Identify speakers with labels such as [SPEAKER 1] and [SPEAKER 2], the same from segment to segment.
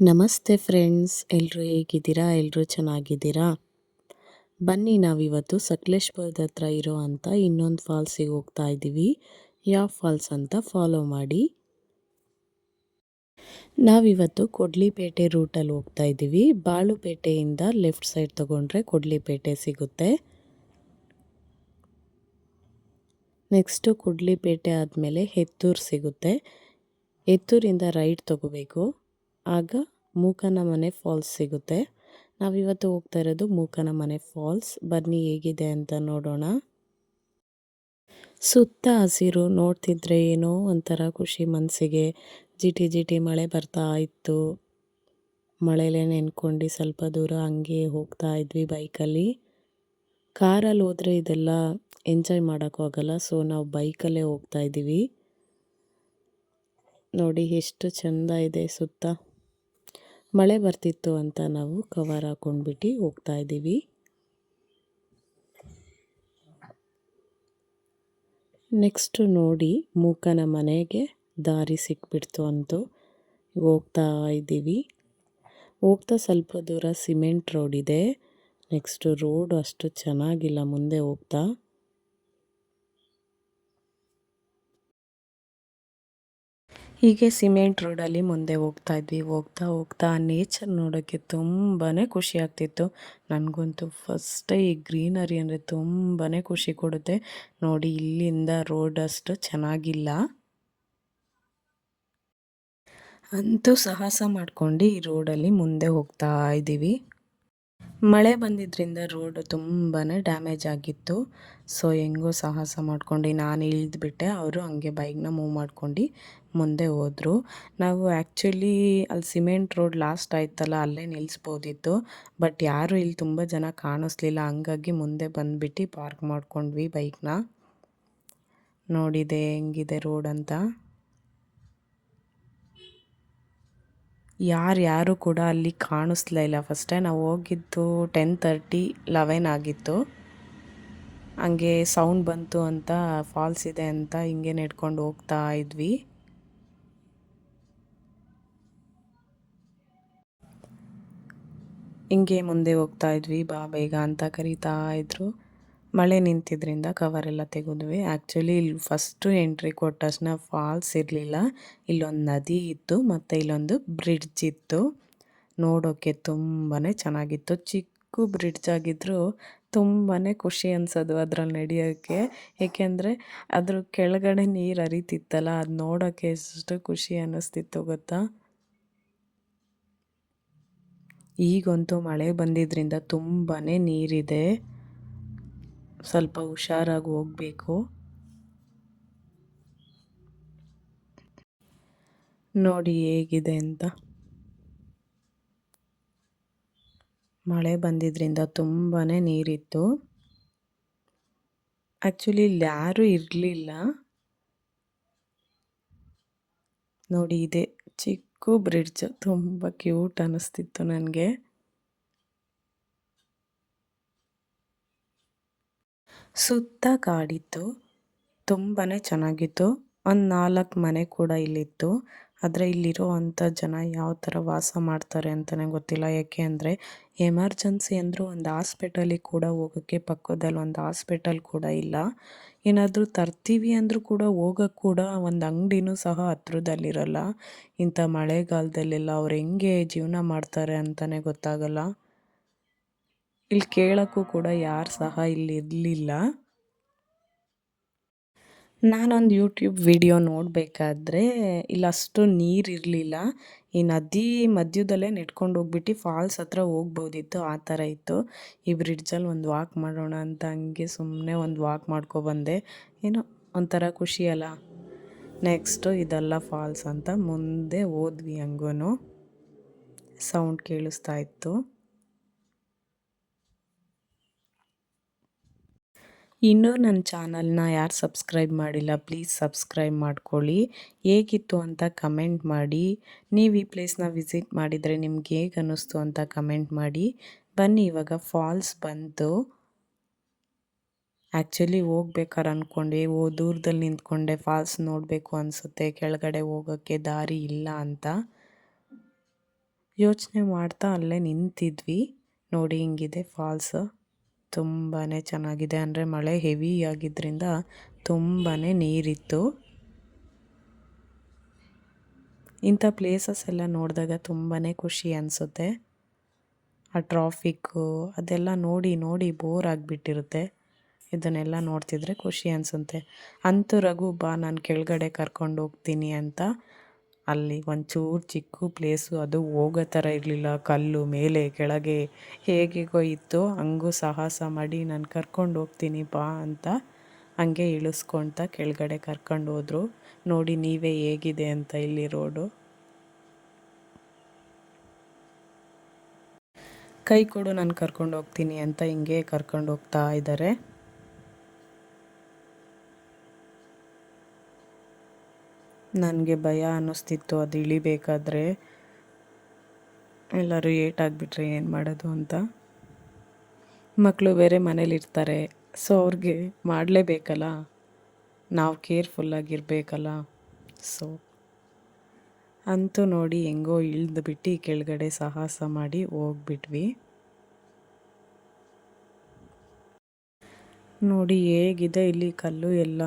[SPEAKER 1] ನಮಸ್ತೆ ಫ್ರೆಂಡ್ಸ್ ಎಲ್ಲರೂ ಹೇಗಿದ್ದೀರಾ? ಎಲ್ಲರೂ ಚೆನ್ನಾಗಿದ್ದೀರಾ? ಬನ್ನಿ, ನಾವಿವತ್ತು ಸಕಲೇಶ್ಪುರದ ಹತ್ರ ಇರೋ ಅಂಥ ಇನ್ನೊಂದು ಫಾಲ್ಸಿಗೆ ಹೋಗ್ತಾ ಇದ್ದೀವಿ. ಯಾವ ಫಾಲ್ಸ್ ಅಂತ ಫಾಲೋ ಮಾಡಿ. ನಾವಿವತ್ತು ಕೊಡ್ಲಿಪೇಟೆ ರೂಟಲ್ಲಿ ಹೋಗ್ತಾ ಇದ್ದೀವಿ. ಬಾಳುಪೇಟೆಯಿಂದ ಲೆಫ್ಟ್ ಸೈಡ್ ತಗೊಂಡ್ರೆ ಕೊಡ್ಲಿಪೇಟೆ ಸಿಗುತ್ತೆ. ನೆಕ್ಸ್ಟು ಕುಡ್ಲಿಪೇಟೆ ಆದಮೇಲೆ ಹೆತ್ತೂರು ಸಿಗುತ್ತೆ. ಹೆತ್ತೂರಿಂದ ರೈಟ್ ತಗೋಬೇಕು. ಆಗ ಮೂಕನ ಮನೆ ಫಾಲ್ಸ್ ಸಿಗುತ್ತೆ. ನಾವಿವತ್ತು ಹೋಗ್ತಾ ಇರೋದು ಮೂಕನ ಮನೆ ಫಾಲ್ಸ್ ಬನ್ನಿ ಹೇಗಿದೆ ಅಂತ ನೋಡೋಣ. ಸುತ್ತ ಹಸಿರು, ನೋಡ್ತಿದ್ರೆ ಏನೋ ಒಂಥರ ಖುಷಿ ಮನಸ್ಸಿಗೆ. ಜಿಟಿ ಜಿಟಿ ಮಳೆ ಬರ್ತಾ ಇತ್ತು. ಮಳೆಲೇ ನೆನ್ಕೊಂಡು ಸ್ವಲ್ಪ ದೂರ ಹಂಗೆ ಹೋಗ್ತಾ ಇದ್ವಿ ಬೈಕಲ್ಲಿ. ಕಾರಲ್ಲಿ ಹೋದರೆ ಇದೆಲ್ಲ ಎಂಜಾಯ್ ಮಾಡೋಕ್ಕಾಗಲ್ಲ ಸೊ ನಾವು ಬೈಕಲ್ಲೇ ಹೋಗ್ತಾ ಇದ್ದೀವಿ. ನೋಡಿ ಎಷ್ಟು ಚೆಂದ ಇದೆ ಸುತ್ತ. ಮಳೆ ಬರ್ತಿತ್ತು ಅಂತ ನಾವು ಕವರ್ ಹಾಕೊಂಡ್ಬಿಟ್ಟು ಹೋಗ್ತಾ ಇದ್ದೀವಿ. ನೆಕ್ಸ್ಟು ನೋಡಿ ಮೂಕನ ಮನೆಗೆ ದಾರಿ ಸಿಕ್ಬಿಡ್ತು ಅಂತೂ ಹೋಗ್ತಾ ಇದ್ದೀವಿ. ಹೋಗ್ತಾ ಸ್ವಲ್ಪ ದೂರ ಸಿಮೆಂಟ್ ರೋಡ್ ಇದೆ. ನೆಕ್ಸ್ಟು ರೋಡ್ ಅಷ್ಟು ಚೆನ್ನಾಗಿಲ್ಲ, ಮುಂದೆ ಹೋಗ್ತಾ. ಹೀಗೆ ಸಿಮೆಂಟ್ ರೋಡಲ್ಲಿ ಮುಂದೆ ಹೋಗ್ತಾ ಇದ್ವಿ. ಹೋಗ್ತಾ ಹೋಗ್ತಾ ನೇಚರ್ ನೋಡೋಕ್ಕೆ ತುಂಬಾ ಖುಷಿ ಆಗ್ತಿತ್ತು. ನನಗಂತೂ ಫಸ್ಟ್ ಈ ಗ್ರೀನರಿ ಅಂದರೆ ತುಂಬಾ ಖುಷಿ ಕೊಡುತ್ತೆ. ನೋಡಿ, ಇಲ್ಲಿಂದ ರೋಡ್ ಅಷ್ಟು ಚೆನ್ನಾಗಿಲ್ಲ. ಅಂತೂ ಸಾಹಸ ಮಾಡ್ಕೊಂಡು ಈ ರೋಡಲ್ಲಿ ಮುಂದೆ ಹೋಗ್ತಾ ಇದ್ದೀವಿ. ಮಳೆ ಬಂದಿದ್ದರಿಂದ ರೋಡ್ ತುಂಬಾ ಡ್ಯಾಮೇಜ್ ಆಗಿತ್ತು. ಸೊ ಹೆಂಗೋ ಸಾಹಸ ಮಾಡ್ಕೊಂಡು ನಾನು ಇಳಿದ್ಬಿಟ್ಟೆ. ಅವರು ಹಂಗೆ ಬೈಕ್ನ ಮೂವ್ ಮಾಡ್ಕೊಂಡು ಮುಂದೆ ಹೋದರು. ನಾವು ಆ್ಯಕ್ಚುಲಿ ಅಲ್ಲಿ ಸಿಮೆಂಟ್ ರೋಡ್ ಲಾಸ್ಟ್ ಆಯ್ತಲ್ಲ, ಅಲ್ಲೇ ನಿಲ್ಲಿಸ್ಬೋದಿತ್ತು ಬಟ್ ಯಾರೂ ಇಲ್ಲಿ ತುಂಬ ಜನ ಕಾಣಿಸ್ಲಿಲ್ಲ. ಹಂಗಾಗಿ ಮುಂದೆ ಬಂದುಬಿಟ್ಟು ಪಾರ್ಕ್ ಮಾಡ್ಕೊಂಡ್ವಿ ಬೈಕ್ನ ನೋಡಿದೆ ಹೆಂಗಿದೆ ರೋಡ್ ಅಂತ. ಯಾರು ಕೂಡ ಅಲ್ಲಿ ಕಾಣಿಸ್ಲೇ ಇಲ್ಲ. ಫಸ್ಟೇ ನಾವು ಹೋಗಿದ್ದು ಟೆನ್ ತರ್ಟಿ ಲೆವೆನ್ ಆಗಿತ್ತು. ಹಂಗೆ ಸೌಂಡ್ ಬಂತು ಅಂತ ಫಾಲ್ಸ್ ಇದೆ ಅಂತ ಹಿಂಗೆ ನೆಡ್ಕೊಂಡು ಹೋಗ್ತಾ ಇದ್ವಿ. ಹಿಂಗೆ ಮುಂದೆ ಹೋಗ್ತಾ ಇದ್ವಿ, ಬಾ ಬೇಗ ಅಂತ ಕರೀತಾ ಇದ್ರು. ಮಳೆ ನಿಂತಿದ್ರಿಂದ ಕವರೆಲ್ಲ ತೆಗೆದ್ವಿ. ಆ್ಯಕ್ಚುಲಿ ಇಲ್ಲಿ ಫಸ್ಟು ಎಂಟ್ರಿ ಕೊಟ್ಟ ಫಾಲ್ಸ್ ಇರಲಿಲ್ಲ. ಇಲ್ಲೊಂದು ನದಿ ಇತ್ತು, ಮತ್ತು ಇಲ್ಲೊಂದು ಬ್ರಿಡ್ಜ್ ಇತ್ತು. ನೋಡೋಕ್ಕೆ ತುಂಬಾ ಚೆನ್ನಾಗಿತ್ತು. ಚಿಕ್ಕ ಬ್ರಿಡ್ಜ್ ಆಗಿದ್ದರೂ ತುಂಬಾ ಖುಷಿ ಅನ್ಸೋದು ಅದ್ರಲ್ಲಿ ನಡೆಯೋಕ್ಕೆ ಏಕೆಂದರೆ ಅದ್ರ ಕೆಳಗಡೆ ನೀರು ಹರಿತಿತ್ತಲ್ಲ, ಅದು ನೋಡೋಕ್ಕೆ ಎಷ್ಟು ಖುಷಿ ಅನ್ನಿಸ್ತಿತ್ತು ಗೊತ್ತಾ? ಈಗಂತೂ ಮಳೆ ಬಂದಿದ್ದರಿಂದ ತುಂಬಾ ನೀರಿದೆ. ಸ್ವಲ್ಪ ಹುಷಾರಾಗಿ ಹೋಗಬೇಕು. ನೋಡಿ ಹೇಗಿದೆ ಅಂತ. ಮಳೆ ಬಂದಿದ್ದರಿಂದ ತುಂಬಾ ನೀರಿತ್ತು. ಆ್ಯಕ್ಚುಲಿ ಇಲ್ಲಿ ಯಾರೂ ಇರಲಿಲ್ಲ. ನೋಡಿ ಇದೆ ಚಿಕ್ಕ ಬ್ರಿಡ್ಜ್ ತುಂಬ ಕ್ಯೂಟ್ ಅನ್ನಿಸ್ತಿತ್ತು ನನಗೆ. ಸುತ್ತ ಕಾಡಿತ್ತು. ತುಂಬಾ ಚೆನ್ನಾಗಿತ್ತು. ಒಂದು ನಾಲ್ಕು ಮನೆ ಕೂಡ ಇಲ್ಲಿತ್ತು. ಆದರೆ ಇಲ್ಲಿರೋ ಅಂಥ ಜನ ಯಾವ ಥರ ವಾಸ ಮಾಡ್ತಾರೆ ಅಂತಲೇ ಗೊತ್ತಿಲ್ಲ. ಯಾಕೆ ಅಂದರೆ ಎಮರ್ಜೆನ್ಸಿ ಅಂದರೂ ಒಂದು ಹಾಸ್ಪಿಟಲಿಗೆ ಕೂಡ ಹೋಗೋಕ್ಕೆ ಪಕ್ಕದಲ್ಲಿ ಒಂದು ಹಾಸ್ಪಿಟಲ್ ಕೂಡ ಇಲ್ಲ. ಏನಾದರೂ ತರ್ತೀವಿ ಅಂದರೂ ಕೂಡ ಹೋಗೋಕ್ಕೆ ಕೂಡ ಒಂದು ಅಂಗಡಿನೂ ಸಹ ಹತ್ರದಲ್ಲಿರಲ್ಲ. ಇಂಥ ಮಳೆಗಾಲದಲ್ಲೆಲ್ಲ ಅವ್ರು ಹೆಂಗೆ ಜೀವನ ಮಾಡ್ತಾರೆ ಅಂತಲೇ ಗೊತ್ತಾಗಲ್ಲ. ಇಲ್ಲಿ ಕೇಳೋಕ್ಕೂ ಕೂಡ ಯಾರು ಸಹ ಇಲ್ಲಿ ಇರಲಿಲ್ಲ. ನಾನೊಂದು ಯೂಟ್ಯೂಬ್ ವಿಡಿಯೋ ನೋಡಬೇಕಾದ್ರೆ ಇಲ್ಲಷ್ಟು ನೀರಿರಲಿಲ್ಲ ಈ ನದಿ ಮಧ್ಯದಲ್ಲೇ ನೆಡ್ಕೊಂಡು ಹೋಗ್ಬಿಟ್ಟು ಫಾಲ್ಸ್ ಹತ್ರ ಹೋಗ್ಬೋದಿತ್ತು, ಆ ಥರ ಇತ್ತು. ಈ ಬ್ರಿಡ್ಜಲ್ಲಿ ಒಂದು ವಾಕ್ ಮಾಡೋಣ ಅಂತ ಹಂಗೆ ಸುಮ್ಮನೆ ಒಂದು ವಾಕ್ ಮಾಡ್ಕೊಬಂದೆ ಏನೋ ಒಂಥರ ಖುಷಿಯಲ್ಲ ನೆಕ್ಸ್ಟು ಇದೆಲ್ಲ ಫಾಲ್ಸ್ ಅಂತ ಮುಂದೆ ಹೋದ್ವಿ ಹಂಗೂ ಸೌಂಡ್ ಕೇಳಿಸ್ತಾ ಇತ್ತು. ಇನ್ನೂ ನನ್ನ ಚಾನಲ್ನ ಯಾರು ಸಬ್ಸ್ಕ್ರೈಬ್ ಮಾಡಿಲ್ಲ, ಪ್ಲೀಸ್ ಸಬ್ಸ್ಕ್ರೈಬ್ ಮಾಡ್ಕೊಳ್ಳಿ. ಹೇಗಿತ್ತು ಅಂತ ಕಮೆಂಟ್ ಮಾಡಿ. ನೀವು ಈ ಪ್ಲೇಸ್ನ ವಿಸಿಟ್ ಮಾಡಿದರೆ ನಿಮ್ಗೆ ಹೇಗೆ ಅನ್ನಿಸ್ತು ಅಂತ ಕಮೆಂಟ್ ಮಾಡಿ. ಬನ್ನಿ, ಇವಾಗ ಫಾಲ್ಸ್ ಬಂತು ಆ್ಯಕ್ಚುಲಿ ಹೋಗ್ಬೇಕಾರೆ ಅಂದ್ಕೊಂಡೆ ಓ, ದೂರದಲ್ಲಿ ನಿಂತ್ಕೊಂಡೆ. ಫಾಲ್ಸ್ ನೋಡಬೇಕು ಅನಿಸುತ್ತೆ. ಕೆಳಗಡೆ ಹೋಗೋಕ್ಕೆ ದಾರಿ ಇಲ್ಲ ಅಂತ. ಯೋಚನೆ ಮಾಡ್ತಾ ಅಲ್ಲೇ ನಿಂತಿದ್ವಿ. ನೋಡಿ, ಹಿಂಗಿದೆ ಫಾಲ್ಸ್. ತುಂಬಾ ಚೆನ್ನಾಗಿದೆ. ಅಂದರೆ ಮಳೆ ಹೆವಿ ಆಗಿದ್ದರಿಂದ ತುಂಬಾ ನೀರಿತ್ತು. ಇಂಥ ಪ್ಲೇಸಸ್ ಎಲ್ಲ ನೋಡಿದಾಗ ತುಂಬಾ ಖುಷಿ ಅನಿಸುತ್ತೆ. ಆ ಟ್ರಾಫಿಕ್ಕು ಅದೆಲ್ಲ ನೋಡಿ ನೋಡಿ ಬೋರ್ ಆಗಿಬಿಟ್ಟಿರುತ್ತೆ. ಇದನ್ನೆಲ್ಲ ನೋಡ್ತಿದ್ರೆ ಖುಷಿ ಅನಿಸುತ್ತೆ. ಅಂತೂ ರಘು ಬಾ, ನಾನು ಕೆಳಗಡೆ ಕರ್ಕೊಂಡು ಹೋಗ್ತೀನಿ ಅಂತ ಅಲ್ಲಿ ಒಂಚೂರು ಚಿಕ್ಕ ಪ್ಲೇಸು ಅದು ಹೋಗೋ ಥರ ಇರಲಿಲ್ಲ. ಕಲ್ಲು ಮೇಲೆ, ಕೆಳಗೆ ಹೇಗೆಗೋ ಇತ್ತು. ಹಂಗೂ ಸಾಹಸ ಮಾಡಿ ನಾನು ಕರ್ಕೊಂಡು ಹೋಗ್ತೀನಿ ಬಾ ಅಂತ ಹಂಗೆ ಇಳಿಸ್ಕೊಳ್ತಾ ಕೆಳಗಡೆ ಕರ್ಕೊಂಡು ಹೋದರು. ನೋಡಿ ನೀವೇ ಹೇಗಿದೆ ಅಂತ ಇಲ್ಲಿ ರೋಡು. ಕೈ ಕೊಡು, ನಾನು ಕರ್ಕೊಂಡು ಹೋಗ್ತೀನಿ ಅಂತ ಹಿಂಗೆ ಕರ್ಕೊಂಡು ಹೋಗ್ತಾ ಇದ್ದಾರೆ. ನನಗೆ ಭಯ ಅನ್ನಿಸ್ತಿತ್ತು. ಅದು ಇಳಿಬೇಕಾದ್ರೆ ಎಲ್ಲರೂ ಏಟಾಗಿಬಿಟ್ರೆ ಏನು ಮಾಡೋದು ಅಂತ. ಮಕ್ಕಳು ಬೇರೆ ಮನೇಲಿರ್ತಾರೆ. ಸೊ ಅವ್ರಿಗೆ ಮಾಡಲೇಬೇಕಲ್ಲ? ನಾವು ಕೇರ್ಫುಲ್ಲಾಗಿರಬೇಕಲ್ಲ ಸೊ ಅಂತೂ ನೋಡಿ ಹೆಂಗೋ ಇಳಿದು ಬಿಟ್ಟು ಕೆಳಗಡೆ ಸಾಹಸ ಮಾಡಿ ಹೋಗ್ಬಿಟ್ವಿ. ನೋಡಿ ಹೇಗಿದೆ ಇಲ್ಲಿ ಕಲ್ಲು ಎಲ್ಲ.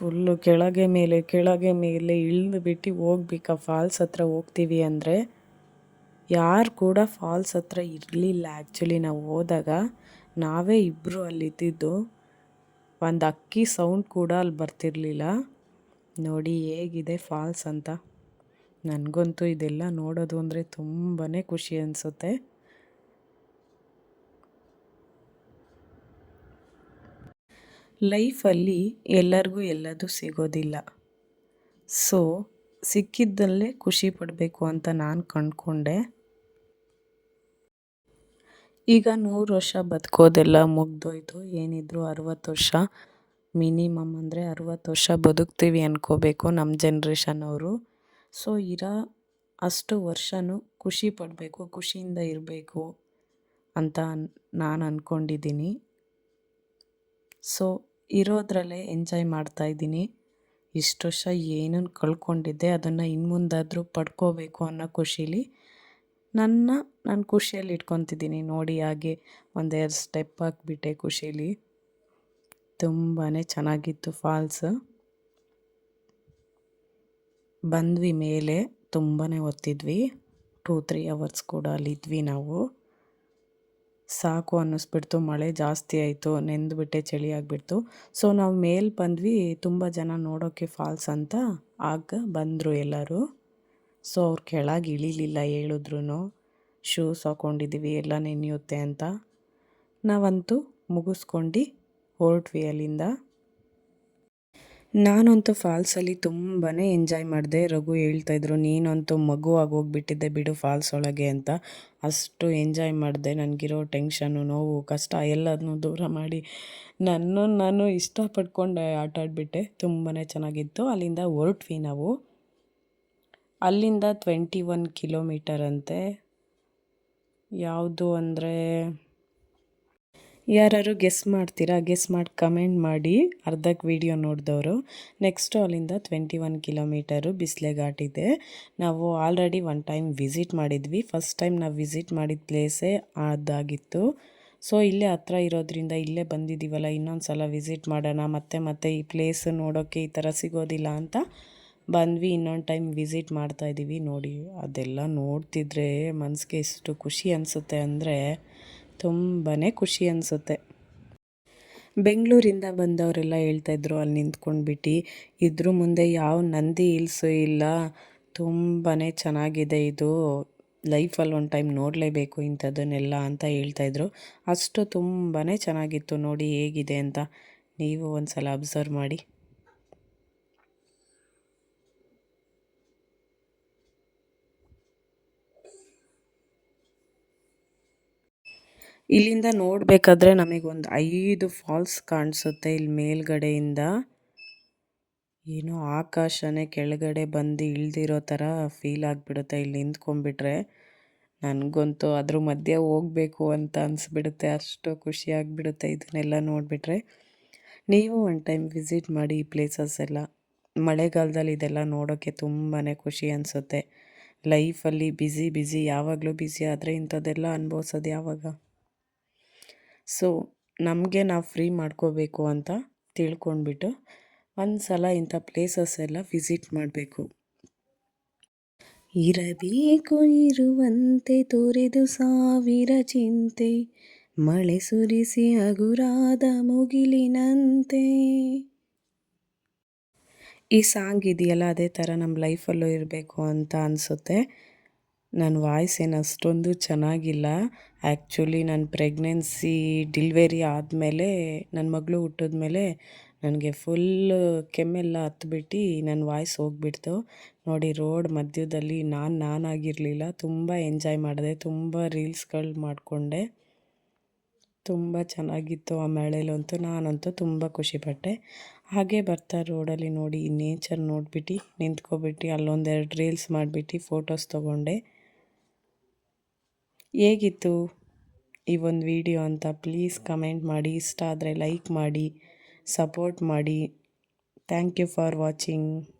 [SPEAKER 1] ಫುಲ್ಲು ಕೆಳಗೆ ಮೇಲೆ ಕೆಳಗೆ ಮೇಲೆ ಇಳಿದು ಬಿಟ್ಟು ಹೋಗ್ಬೇಕಾ. ಫಾಲ್ಸ್ ಹತ್ರ ಹೋಗ್ತೀವಿ ಅಂದರೆ ಯಾರು ಕೂಡ ಫಾಲ್ಸ್ ಹತ್ರ ಇರಲಿಲ್ಲ ಆ್ಯಕ್ಚುಲಿ ನಾವು ಹೋದಾಗ. ನಾವೇ ಇಬ್ಬರು ಅಲ್ಲಿದ್ದಿದ್ದು. ಒಂದು ಅಕ್ಕಿ ಸೌಂಡ್ ಕೂಡ ಅಲ್ಲಿ ಬರ್ತಿರಲಿಲ್ಲ. ನೋಡಿ ಹೇಗಿದೆ ಫಾಲ್ಸ್ ಅಂತ. ನನಗಂತೂ ಇದೆಲ್ಲ ನೋಡೋದು ಅಂದರೆ ತುಂಬಾ ಖುಷಿ ಅನಿಸುತ್ತೆ. ಲೈಫಲ್ಲಿ ಎಲ್ಲರಿಗೂ ಎಲ್ಲದೂ ಸಿಗೋದಿಲ್ಲ. ಸೊ, ಸಿಕ್ಕಿದ್ದಲ್ಲೇ ಖುಷಿ ಪಡಬೇಕು ಅಂತ ನಾನು ಕಂಡ್ಕೊಂಡೆ. ಈಗ ನೂರು ವರ್ಷ ಬದುಕೋದೆಲ್ಲ ಮುಗ್ದೋಯ್ತು. ಏನಿದ್ರು ಅರುವತ್ತು ವರ್ಷ ಮಿನಿಮಮ್ ಅಂದರೆ ಅರುವತ್ತು ವರ್ಷ ಬದುಕ್ತೀವಿ ಅನ್ಕೋಬೇಕು ನಮ್ಮ ಜನ್ರೇಷನ್ ಅವರು. ಸೊ, ಇರೋ ಅಷ್ಟು ವರ್ಷವೂ ಖುಷಿ ಪಡಬೇಕು, ಖುಷಿಯಿಂದ ಇರಬೇಕು ಅಂತ ನಾನು ಅಂದ್ಕೊಂಡಿದ್ದೀನಿ ಸೊ ಇರೋದ್ರಲ್ಲೇ ಎಂಜಾಯ್ ಮಾಡ್ತಾ ಇದ್ದೀನಿ. ಇಷ್ಟು ವರ್ಷ ಏನನ್ನು ಕಳ್ಕೊಂಡಿದ್ದೆ, ಅದನ್ನು ಇನ್ನು ಮುಂದಾದರೂ ಪಡ್ಕೋಬೇಕು ಅನ್ನೋ ಖುಷೀಲಿ ನನ್ನ, ನಾನು ಖುಷಿಯಲ್ಲಿ ಇಟ್ಕೊತಿದ್ದೀನಿ. ನೋಡಿ ಹಾಗೆ ಒಂದೆರಡು ಸ್ಟೆಪ್ ಹಾಕಿಬಿಟ್ಟೆ ಖುಷೀಲಿ. ತುಂಬಾ ಚೆನ್ನಾಗಿತ್ತು ಫಾಲ್ಸ್ ಬಂದ್ವಿ ಮೇಲೆ ತುಂಬಾ ಹೊತ್ತಿದ್ವಿ ಟೂ ತ್ರೀ ಅವರ್ಸ್ ಕೂಡ ಅಲ್ಲಿದ್ವಿ ನಾವು. ಸಾಕು ಅನ್ನಿಸ್ಬಿಡ್ತು, ಮಳೆ ಜಾಸ್ತಿ ಆಯಿತು, ನೆಂದುಬಿಟ್ಟೆ, ಚಳಿ ಆಗಿಬಿಡ್ತು. ಸೊ ನಾವು ಮೇಲೆ ಬಂದ್ವಿ, ತುಂಬ ಜನ ನೋಡೋಕ್ಕೆ ಫಾಲ್ಸ್ ಅಂತ. ಆಗ ಬಂದರು ಎಲ್ಲರೂ. ಸೊ ಅವ್ರು ಕೆಳಗೆ ಇಳಿಲಿಲ್ಲ ಹೇಳಿದ್ರು ಶೂಸ್ ಹಾಕ್ಕೊಂಡಿದ್ದೀವಿ ಎಲ್ಲ ನೆನೆಯುತ್ತೆ ಅಂತ. ನಾವಂತೂ ಮುಗಿಸ್ಕೊಂಡು ಹೊರಟ್ವಿ ಅಲ್ಲಿಂದ. ನಾನಂತೂ ಫಾಲ್ಸಲ್ಲಿ ತುಂಬಾ ಎಂಜಾಯ್ ಮಾಡಿದೆ. ರಘು ಹೇಳ್ತಾಯಿದ್ರು ನೀನಂತೂ ಮಗು ಆಗೋಗ್ಬಿಟ್ಟಿದ್ದೆ ಬಿಡು ಫಾಲ್ಸ್ ಒಳಗೆ ಅಂತ. ಅಷ್ಟು ಎಂಜಾಯ್ ಮಾಡಿದೆ. ನನಗಿರೋ ಟೆನ್ಷನ್ನು ನೋವು, ಕಷ್ಟ ಎಲ್ಲದನ್ನೂ ದೂರ ಮಾಡಿ ನನ್ನ ನಾನು ಇಷ್ಟಪಡ್ಕೊಂಡು ಆಟ ಆಡಿಬಿಟ್ಟೆ. ತುಂಬಾ ಚೆನ್ನಾಗಿತ್ತು. ಅಲ್ಲಿಂದ ಹೊರಟ್ವಿ ನಾವು. ಅಲ್ಲಿಂದ ಟ್ವೆಂಟಿ ಒನ್ ಕಿಲೋಮೀಟರ್ ಅಂತೆ. ಯಾವುದು ಅಂದರೆ ಯಾರು ಗೆಸ್ ಮಾಡ್ತೀರಾ ಗೆಸ್ ಮಾಡಿ ಕಮೆಂಟ್ ಮಾಡಿ. ಅರ್ಧಕ್ಕೆ ವಿಡಿಯೋ ನೋಡಿದವರು. ನೆಕ್ಸ್ಟು ಅಲ್ಲಿಂದ ಟ್ವೆಂಟಿ ಒನ್ ಕಿಲೋಮೀಟರು ಬಿಸ್ಲೆ ನಾವು ಆಲ್ರೆಡಿ ಒನ್ ಟೈಮ್ ವಿಸಿಟ್ ಮಾಡಿದ್ವಿ. ಫಸ್ಟ್ ಟೈಮ್ ನಾವು ವಿಸಿಟ್ ಮಾಡಿದ ಪ್ಲೇಸೇ ಅದಾಗಿತ್ತು. ಸೊ ಇಲ್ಲೇ ಹತ್ರ ಇರೋದ್ರಿಂದ ಇಲ್ಲೇ ಬಂದಿದ್ದೀವಲ್ಲ ಇನ್ನೊಂದು ಸಲ ವಿಸಿಟ್ ಮಾಡೋಣ, ಮತ್ತೆ ಮತ್ತೆ ಈ ಪ್ಲೇಸ್ ನೋಡೋಕ್ಕೆ ಈ ಥರ ಸಿಗೋದಿಲ್ಲ ಅಂತ ಬಂದ್ವಿ. ಇನ್ನೊಂದು ಟೈಮ್ ವಿಸಿಟ್ ಮಾಡ್ತಾಯಿದ್ದೀವಿ ನೋಡಿ, ಅದೆಲ್ಲ ನೋಡ್ತಿದ್ರೆ ಮನಸ್ಸಿಗೆ ಎಷ್ಟು ಖುಷಿ ಅನಿಸುತ್ತೆ ಅಂದರೆ ತುಂಬಾ ಖುಷಿ ಅನಿಸುತ್ತೆ. ಬೆಂಗಳೂರಿಂದ ಬಂದವರೆಲ್ಲ ಹೇಳ್ತಾಯಿದ್ರು ಅಲ್ಲಿ ನಿಂತ್ಕೊಂಡ್ಬಿಟ್ಟು. ಇದ್ರ ಮುಂದೆ ಯಾವ ನಂದಿ ಹಿಲ್ಸು ಇಲ್ಲ. ತುಂಬಾ ಚೆನ್ನಾಗಿದೆ ಇದು. ಲೈಫಲ್ಲಿ ಒಂದು ಟೈಮ್ ನೋಡಲೇಬೇಕು ಇಂಥದ್ದನ್ನೆಲ್ಲ ಅಂತ ಹೇಳ್ತಾಯಿದ್ರು ಅಷ್ಟು ತುಂಬಾ ಚೆನ್ನಾಗಿತ್ತು ನೋಡಿ ಹೇಗಿದೆ ಅಂತ. ನೀವು ಒಂದು ಸಲ ಅಬ್ಸರ್ವ್ ಮಾಡಿ. ಇಲ್ಲಿಂದ ನೋಡಬೇಕಾದ್ರೆ ನಮಗೊಂದು ಐದು ಫಾಲ್ಸ್ ಕಾಣಿಸುತ್ತೆ ಇಲ್ಲಿ ಮೇಲ್ಗಡೆಯಿಂದ. ಏನೋ ಆಕಾಶನೇ ಕೆಳಗಡೆ ಬಂದು ಇಳ್ದಿರೋ ಥರ ಫೀಲ್ ಆಗಿಬಿಡುತ್ತೆ. ಇಲ್ಲಿ ನಿಂತ್ಕೊಂಡ್ಬಿಟ್ರೆ ನನಗಂತೂ ಅದ್ರ ಮಧ್ಯೆ ಹೋಗಬೇಕು ಅಂತ ಅನಿಸ್ಬಿಡುತ್ತೆ. ಅಷ್ಟು ಖುಷಿ ಆಗಿಬಿಡುತ್ತೆ ಇದನ್ನೆಲ್ಲ ನೋಡಿಬಿಟ್ರೆ. ನೀವು ಒನ್ ಟೈಮ್ ವಿಸಿಟ್ ಮಾಡಿ ಈ ಪ್ಲೇಸಸ್ ಎಲ್ಲ. ಮಳೆಗಾಲದಲ್ಲಿ ಇದೆಲ್ಲ ನೋಡೋಕ್ಕೆ ತುಂಬಾ ಖುಷಿ ಅನಿಸುತ್ತೆ. ಲೈಫಲ್ಲಿ ಬ್ಯುಸಿ ಬ್ಯುಸಿ ಯಾವಾಗಲೂ ಬ್ಯುಸಿ ಆದರೆ ಇಂಥದ್ದೆಲ್ಲ ಅನುಭವಿಸೋದು ಯಾವಾಗ? ಸೊ ನಮಗೆ ನಾವು ಫ್ರೀ ಮಾಡ್ಕೋಬೇಕು ಅಂತ ತಿಳ್ಕೊಂಡ್ಬಿಟ್ಟು ಒಂದು ಸಲ ಇಂಥ ಪ್ಲೇಸಸ್ ಎಲ್ಲ ವಿಸಿಟ್ ಮಾಡಬೇಕು. ಇರಬೇಕು ಇರುವಂತೆ ತೋರೆದು ಸಾವಿರ ಚಿಂತೆ, ಮಳೆ ಸುರಿಸಿ ಹಗುರಾದ ಮುಗಿಲಿನಂತೆ. ಈ ಸಾಂಗ್ ಇದೆಯಲ್ಲ, ಅದೇ ಥರ ನಮ್ಮ ಲೈಫಲ್ಲೂ ಇರಬೇಕು ಅಂತ ಅನಿಸುತ್ತೆ. ನನ್ನ ವಾಯ್ಸ್ ಏನು ಅಷ್ಟೊಂದು ಚೆನ್ನಾಗಿಲ್ಲ. ಆ್ಯಕ್ಚುಲಿ ನನ್ನ ಪ್ರೆಗ್ನೆನ್ಸಿ ಡಿಲ್ವರಿ ಆದಮೇಲೆ, ನನ್ನ ಮಗಳು ಹುಟ್ಟಿದ್ಮೇಲೆ ನನಗೆ ಫುಲ್ ಕೆಮ್ಮೆಲ್ಲ ಹತ್ಬಿಟ್ಟು ನನ್ನ ವಾಯ್ಸ್ ಹೋಗ್ಬಿಡ್ತು. ನೋಡಿ, ರೋಡ್ ಮಧ್ಯದಲ್ಲಿ ನಾನು ನಾನಾಗಿರಲಿಲ್ಲ. ತುಂಬ ಎಂಜಾಯ್ ಮಾಡಿದೆ. ತುಂಬ ರೀಲ್ಸ್ಗಳು ಮಾಡಿಕೊಂಡೆ. ತುಂಬ ಚೆನ್ನಾಗಿತ್ತು ಆ ಮಳೆಲಂತೂ. ನಾನಂತೂ ತುಂಬ ಖುಷಿಪಟ್ಟೆ. ಹಾಗೆ ಬರ್ತಾ ರೋಡಲ್ಲಿ ನೋಡಿ, ನೇಚರ್ ನೋಡ್ಬಿಟ್ಟು ನಿಂತ್ಕೊಬಿಟ್ಟು ಅಲ್ಲೊಂದೆರಡು ರೀಲ್ಸ್ ಮಾಡಿಬಿಟ್ಟು ಫೋಟೋಸ್ ತೊಗೊಂಡೆ. ಹೇಗಿತ್ತು ಈ ಒಂದು ವಿಡಿಯೋ ಅಂತ ಪ್ಲೀಸ್ ಕಮೆಂಟ್ ಮಾಡಿ, ಇಷ್ಟ ಆದರೆ ಲೈಕ್ ಮಾಡಿ, ಸಪೋರ್ಟ್ ಮಾಡಿ. Thank you for watching.